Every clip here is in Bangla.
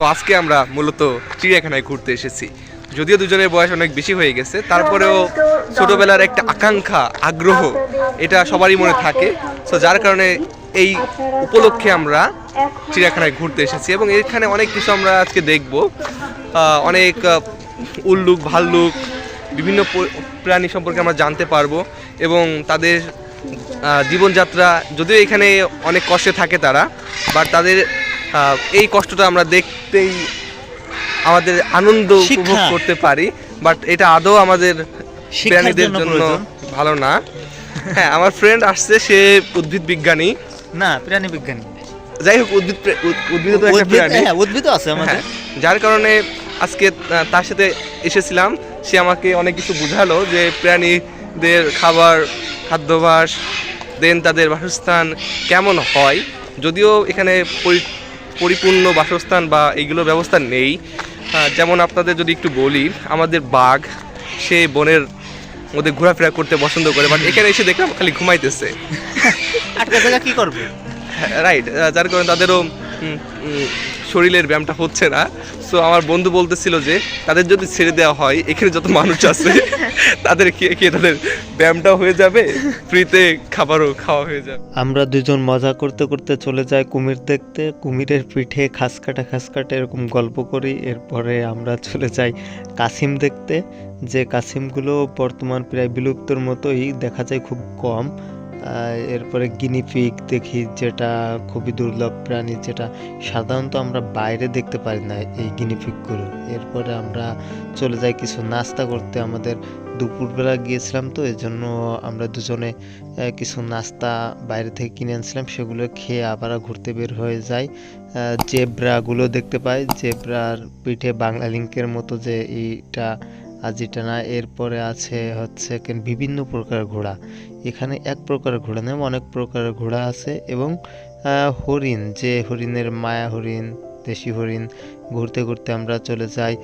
আজকে আমরা মূলত চিড়িয়াখানায় ঘুরতে এসেছি। যদিও দুজনের বয়স অনেক বেশি হয়ে গেছে, তারপরেও ছোটবেলার একটা আকাঙ্ক্ষা, আগ্রহ, এটা সবারই মনে থাকে। তো যার কারণে এই উপলক্ষে আমরা চিড়িয়াখানায় ঘুরতে এসেছি এবং এখানে অনেক কিছু আমরা আজকে দেখব। অনেক উল্লুক, ভাল্লুক, বিভিন্ন প্রাণী সম্পর্কে আমরা জানতে পারব এবং তাদের জীবনযাত্রা, যদিও এখানে অনেক কষ্টে থাকে তারা বাট তাদের এই কষ্টটা আমরা দেখতেই আমাদের আনন্দ উপভোগ করতে পারি বাট এটা আদৌ আমাদের প্রাণীদের জন্য ভালো না। হ্যাঁ আমার ফ্রেন্ড আসছে সে উদ্ভিদ বিজ্ঞানী। না প্রাণী বিজ্ঞানী। যাই হোক উদ্ভিদ উদ্ভিদ তো একটা প্রাণী। হ্যাঁ উদ্ভিদ আছে আমাদের। হ্যাঁ, যার কারণে আজকে তার সাথে এসেছিলাম। সে আমাকে অনেক কিছু বুঝালো যে প্রাণীদের খাবার খাদ্যাভ্যাস দেন তাদের বাসস্থান কেমন হয়। যদিও এখানে পরিপূর্ণ বাসস্থান বা এইগুলো ব্যবস্থা নেই। যেমন আপনাদের যদি একটু বলি আমাদের বাঘ সে বনের মধ্যে ঘোরাফেরা করতে পছন্দ করে বাট এখানে এসে দেখলাম খালি ঘুমাইতেছে। আটকা জায়গা কি করবে? রাইট যার কারণে তাদেরও শরীরের ব্যায়ামটা হচ্ছে না। সো আমার বন্ধু বলতেছিল যে, তাদের যদি ছেড়ে দেওয়া হয়, এখানে যত মানুষ আছে, তাদের কে কে তাদের ব্যায়ামটাও হয়ে যাবে, ফ্রিতে খাবারও খাওয়া হয়ে যাবে। আমরা দুজন মজা করতে করতে চলে যাই কুমির দেখতে, কুমিরের পিঠে খাস কাটা খাস কাটা এরকম গল্প করি। এরপরে আমরা চলে যাই কাসিম দেখতে, যে কাসিমগুলো বর্তমান প্রায় বিলুপ্তর মতোই দেখা যায় খুব কম। এরপরে গিনিপিগ দেখি যেটা খুবই দুর্লভ প্রাণী, যেটা সাধারণত আমরা বাইরে দেখতে পারি না এই গিনিপিগগুলো এরপরে আমরা চলে যাই কিছু নাস্তা করতে। আমাদের দুপুরবেলা গিয়েছিলাম তো, এজন্য আমরা দুজনে কিছু নাস্তা বাইরে থেকে কিনে আনছিলাম সেগুলো খেয়ে আবার ঘুরতে বের হয়ে যাই। জেব্রাগুলো দেখতে পাই। জেব্রার পিঠে বাংলা লিঙ্কের মতো যে এইটা আজিটা না, এরপরে আছে হচ্ছে বিভিন্ন প্রকার ঘোড়া। এখানে এক প্রকার ঘোড়া নয় অনেক প্রকারের ঘোড়া আছে এবং হরিণ, যে হরিণের মায়া হরিণ, দেশি হরিণ, ঘুরতে ঘুরতে আমরা চলে যাই।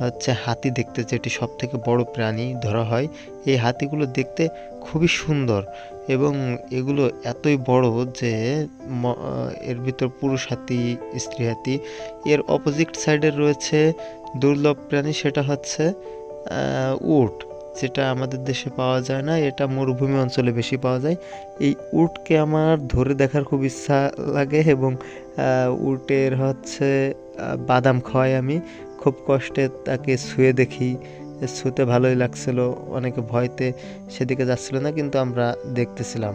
হচ্ছে হাতি দেখতে যেটি সব থেকে বড় প্রাণী ধরা হয়, এই হাতিগুলো দেখতে খুবই সুন্দর এবং এগুলো এতই বড় যে এর ভিতর পুরুষ হাতি, স্ত্রী হাতি। এর অপোজিট সাইডে রয়েছে দুর্লভ প্রাণী, সেটা হচ্ছে উট, যেটা আমাদের দেশে পাওয়া যায় না, এটা মরুভূমি অঞ্চলে বেশি পাওয়া যায়। এই উটকে আমার ধরে দেখার খুব ইচ্ছা লাগে এবং উটের হচ্ছে বাদাম খাওয়াই আমি। খুব কষ্টে তাকে শুয়ে দেখি ছুঁতে ভালোই লাগছিল। অনেকে ভয়তে সেদিকে যাচ্ছিল না, কিন্তু আমরা দেখতেছিলাম।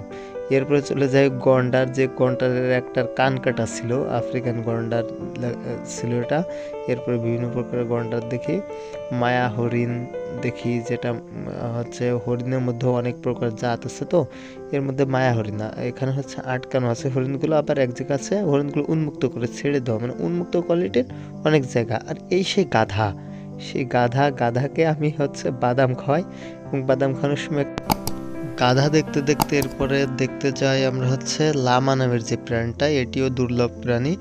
এরপরে চলে যাই গন্ডার, যে গন্ডারের একটা কান কাটা ছিল, আফ্রিকান গন্ডার ছিল এটা। এরপরে বিভিন্ন প্রকারের গন্ডার দেখি, মায়া হরিণ দেখি, যেটা হচ্ছে হরিণের মধ্যে অনেক প্রকার জাত আছে তো, এর মধ্যে মায়া হরিণ। এখানে হচ্ছে আটকানো আছে হরিণগুলো, আবার এক জায়গা আছে হরিণগুলো উন্মুক্ত করে ছেড়ে দেওয়া মানে উন্মুক্ত কোয়ালিটির অনেক জায়গা। আর এই সেই গাধা সেই গাধা, গাধাকে আমি হচ্ছে বাদাম খাওয়াই। এবং বাদাম খাওয়ানোর সময় গাধা দেখতে দেখতে এরপরে দেখতে চাই আমরা হচ্ছে লামা নামের যে প্রাণীটা, এটিও দুর্লভ প্রাণী।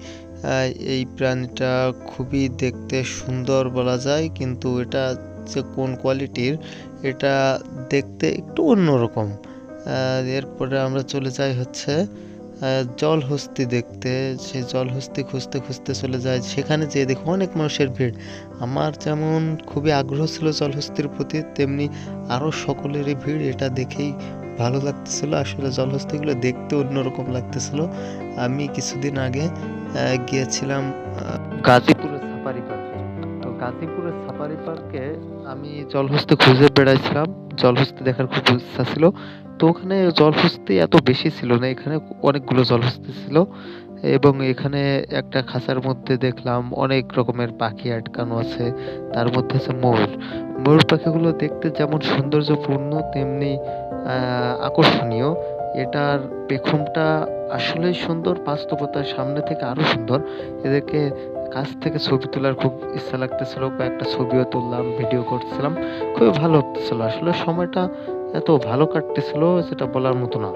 এই প্রাণীটা খুবই দেখতে সুন্দর বলা যায়, কিন্তু এটা যে কোন কোয়ালিটির, এটা দেখতে একটু অন্যরকম। এরপরে আমরা চলে যাই হচ্ছে জলহস্তি দেখতে সে জল হস্তি খুঁজতে খুঁজতে চলে যায়। সেখানে যেয়ে দেখো অনেক মানুষের ভিড়। আমার যেমন খুবই আগ্রহ ছিল জলহস্তির প্রতি তেমনি আরও সকলেরই ভিড়। এটা দেখেই ভালো লাগতেছিল। আসলে জলহস্তিগুলো দেখতে অন্যরকম লাগতেছিল। আমি কিছুদিন আগে গিয়েছিলাম আহ, গাজীপুরের সাফারি পার্কে আমি জলহস্তি খুঁজে বেড়াইছিলাম। জলহস্তি দেখার খুব ইচ্ছা ছিল। তো ওখানে জলহস্তি এত বেশি ছিল না, এখানে অনেকগুলো জলহস্তি ছিল এবং এখানে একটা খাঁচার মধ্যে দেখলাম অনেক রকমের পাখি আটকানো আছে, তার মধ্যে আছে ময়ূর। ময়ূর পাখিগুলো দেখতে যেমন সৌন্দর্যপূর্ণ, তেমনি আকর্ষণীয়। এটার পেখমটা আসলেই সুন্দর, বাস্তবতার সামনে থেকে আরও সুন্দর। এদেরকে কাছ থেকে ছবি তোলার খুব ইচ্ছা লাগতেছিল, কয়েকটা ছবিও তুললাম ভিডিও করছিলাম। খুবই ভালো লাগতেছিল। আসলে সময়টা এত ভালো কাটতেছিল সেটা বলার মতো না।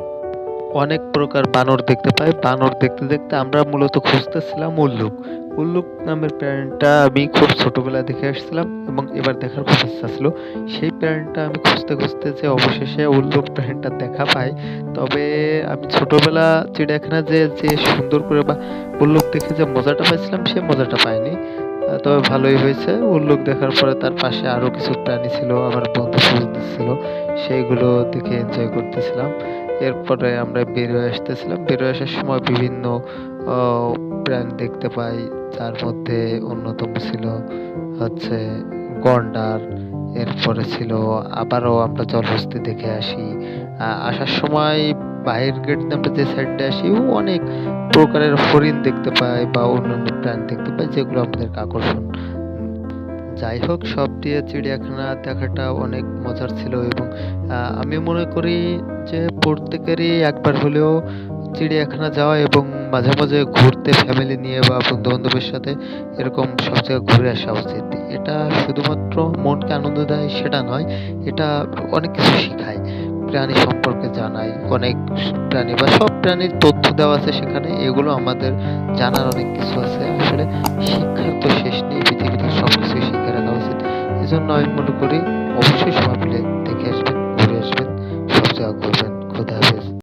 অনেক প্রকার বানর দেখতে পাই। বানর দেখতে দেখতে আমরা মূলত খুঁজতেছিলাম উল্লুক। উল্লুক নামের প্রাণীটা আমি খুব ছোটবেলায় দেখে আসছিলাম এবং এবার দেখার খুব ইচ্ছা ছিল। সেই প্রাণীটা আমি খুঁজতে খুঁজতে যে অবশেষে উল্লুক প্রাণীটা দেখা পাই তবে আমি ছোটবেলা চিড়িয়াখানা যে যে সুন্দর করে বা উল্লুক দেখে যে মজাটা পাইছিলাম, সে মজাটা পাইনি তবে ভালোই হয়েছে। উল্লুক দেখার পরে তার পাশে আরও কিছু প্রাণী ছিল, আমার বন্ধু দিচ্ছিল সেইগুলো দেখে এনজয় করতেছিলাম। এরপরে আমরা বেরোয় আসতেছিলাম। বেরোয় আসার সময় বিভিন্ন ব্র্যান্ড দেখতে পাই। যার মধ্যে অন্যতম ছিল হচ্ছে গন্ডার। এরপরে ছিল আবারও আমরা জলহস্তি দেখে আসি। আসার সময় বাহির গেট আমরা যে সাইডে আসি অনেক প্রকারের হরিণ দেখতে পাই বা অন্যান্য প্রাণী দেখতে পাই যেগুলো আমাদেরকে আকর্ষণ। যাই হোক, সব দিয়ে চিড়িয়াখানা দেখাটা অনেক মজার ছিল এবং আমি মনে করি যে প্রত্যেকেরই একবার হলেও চিড়িয়াখানা যাওয়া এবং মাঝে মাঝে ঘুরতে ফ্যামিলি নিয়ে বা বন্ধু বান্ধবের সাথে এরকম সব জায়গায় ঘুরে আসা উচিত। এটা শুধুমাত্র মনকে আনন্দ দেয় সেটা নয়, এটা অনেক কিছু শেখায়। প্রাণী সম্পর্কে জানায়, অনেক প্রাণী বা সব প্রাণীর তথ্য দেওয়া আছে সেখানে, এগুলো আমাদের জানার অনেক কিছু আছে। আসলে শিক্ষার তো শেষ নেই, পৃথিবীতে সব কিছু শিখে রাখা উচিত। এই জন্য আমি মনে করি, অবশ্যই সবাই মিলে দেখে আসবেন। দোয়া করবেন। খুদা হাফেজ।